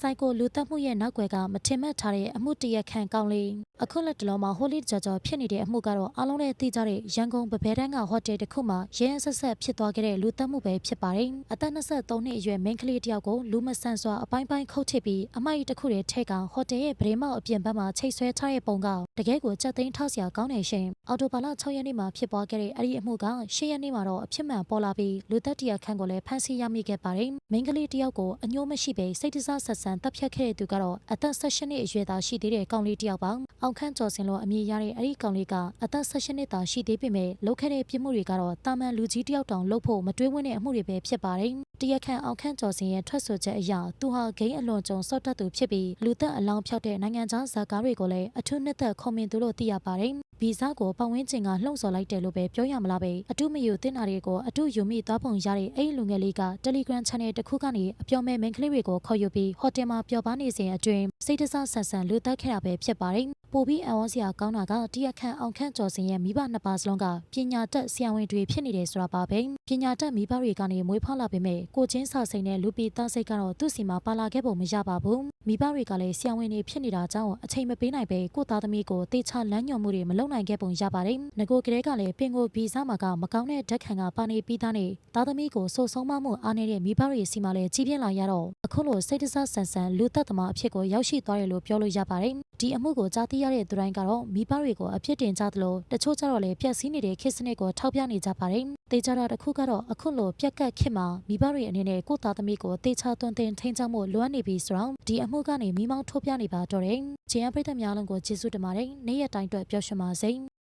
စိုက်ကိုလူတက်မှုရဲ့နောက်ွယ်ကမထင်မှတ်ထားတဲ့အမှုတရက်ခန့်ကောင်းလေးအခုလက်တလုံးမှာဟိုလီကြော်ကြော်ဖြစ်နေတဲ့အမှုကတော့အားလုံးနဲ့သိကြတဲ့ရန်ကုန်ဗဘဲတန်းကဟိုတယ်တစ်ခုမှာရဲရဲဆက်ဆက်ဖြစ်သွားခဲ့တဲ့လူတက်မှုပဲဖြစ်ပါတယ်အသက်23နှစ်အရွယ်မိန်းကလေးတစ်ယောက်ကိုလူမဆန်စွာအပိုင်းပိုင်းခုတ်ထစ်ပြီးအမိုက်တစ်ခုတည်းထဲကဟိုတယ်ရဲ့ဗရေမောက်အပြင်ဘက်မှာချိတ်ဆွဲထားတဲ့ပုံကတကယ်ကိုကြက်သိန်းထောက်စရာကောင်းနေရှင်အော်တိုဘာလ6ရက်နေ့မှာဖြစ်ပွားခဲ့တဲ့အဲ့ဒီအမှုက10ရက်နေ့မှာတော့အဖြစ်မှန်ပေါ်လာပြီးလူသက်တရာခန့်ကိုလည်းဖမ်းဆီးရမိခဲ့ပါတယ်မိန်းကလေးတစ်ယောက်ကိုအညှိုးမရှိပဲစိတ်တစားဆက်ဆံတပ်ဖြတ်ခဲ့တဲ့သူကတော့အသက်18နှစ်အရွယ်သားရှိသေးတဲ့ကောင်လေးတစ်ယောက်ပါအောင်ခန့်ကျော်စင်လို့အမည်ရတဲ့အဲ့ဒီကောင်လေးကအသက်18နှစ်သားရှိသေးပေမဲ့လုပ်ခဲ့တဲ့ပြစ်မှုတွေကတော့တာမန်လူကြီးတစ်ယောက်တောင်လုပ်ဖို့မတွေးဝန်းတဲ့အမှုတွေပဲဖြစ်ပါတယ် တရက်ခန့်အောင်ခန့်ကျော်စင်ရဲ့ထွက်ဆိုချက်အရသူဟာဂိမ်းအလွန်ကြုံစော့တက်သူဖြစ်ပြီးလူသက်အလောင်းဖြောက်တဲ့နိုင်ငံခြားဇာကားတွေကိုလည်းအထူးနှစ်သက်ခုံမြင်သူလို့သိရပါတယ်ဗီဇကိုပတ်ဝန်းကျင်ကလှုံ့ဆော်လိုက်တယ်လို့ပဲပြောရမလားပဲအတုမယူတင်တာတွေကိုအတုယူမိသွားပုံရတဲ့အဲ့ဒီလူငယ်လေးက Telegram Channel တစ်ခုကနေအပြောမဲ့မိန်းကလေးတွေကိုခေါ်ယူပြီးဟိုတယ်မှာပျော်ပါနေစဉ်အတွင်းစိတ်တဆဆန်ဆန်လူသက်ခဲ့တာပဲဖြစ်ပါတယ် ပိုပြီးအဝေါ်စရာကောင်းတာကတရက်ခန့်အောင်ခန့်ကျော်စင်ရဲ့မိဘနှစ်ပါးစလုံးကပညာတတ်ဆရာဝန်တွေဖြစ်နေတယ်ဆိုတာပါပဲပညာတတ်မိဘတွေကနေမွေးဖွားလာပေမဲ့ကိုချင်းစာစိန်တဲ့လူပီသားစိတ်ကတော့သူ့စီမှာပါလာခဲ့ပုံမရပါဘူးမိဘတွေကလည်းဆရာဝန်တွေဖြစ်နေတာကြောင့်အချိန်မပေးနိုင်ပဲကိုသားသမီးကိုတေချလမ်းညွှန်မှုတွေမလုပ်နိုင်ခဲ့ပုံရပါတယ်ငကိုကလေးကလည်းပင်ကိုဗီဇမှာကမကောင်းတဲ့ဓာတ်ခံကပါနေပြီးသားနေသားသမီးကိုစိုးဆုံးမမှုအားနေတဲ့မိဘတွေစီမှာလည်းကြီးပြင်းလာရတော့အခုလိုစိတ်တဆဆန်ဆန်လူသက်သမားအဖြစ်ကိုရောက်ရှိသွားတယ်လို့ပြောလို့ရပါတယ် ဒီအမှုကိုကြားသိရတဲ့သူတိုင်းကတော့မိဘတွေကိုအပြစ်တင်ကြသလိုတချို့ကျတော့လည်းပျက်စီးနေတဲ့ခေတ်စနစ်ကိုထောက်ပြနေကြပါတယ်။တေချာတာတစ်ခုကတော့အခုလိုပြက်ကတ်ခေတ်မှာမိဘတွေအနေနဲ့ကိုယ့်သားသမီးကိုတေချာသွန်သင်ထိန်းချောင်းမှုလွမ်းနေပြီဆိုတော့ဒီအမှုကနေမိမောင်းထုတ်ပြနေပါတော့တယ်။ဂျင်းအပရိသတ်များလုံးကိုကျေးဇူးတင်ပါတယ်။နေ့ရက်တိုင်းအတွက်ပျော်ရွှင်ပါစေ။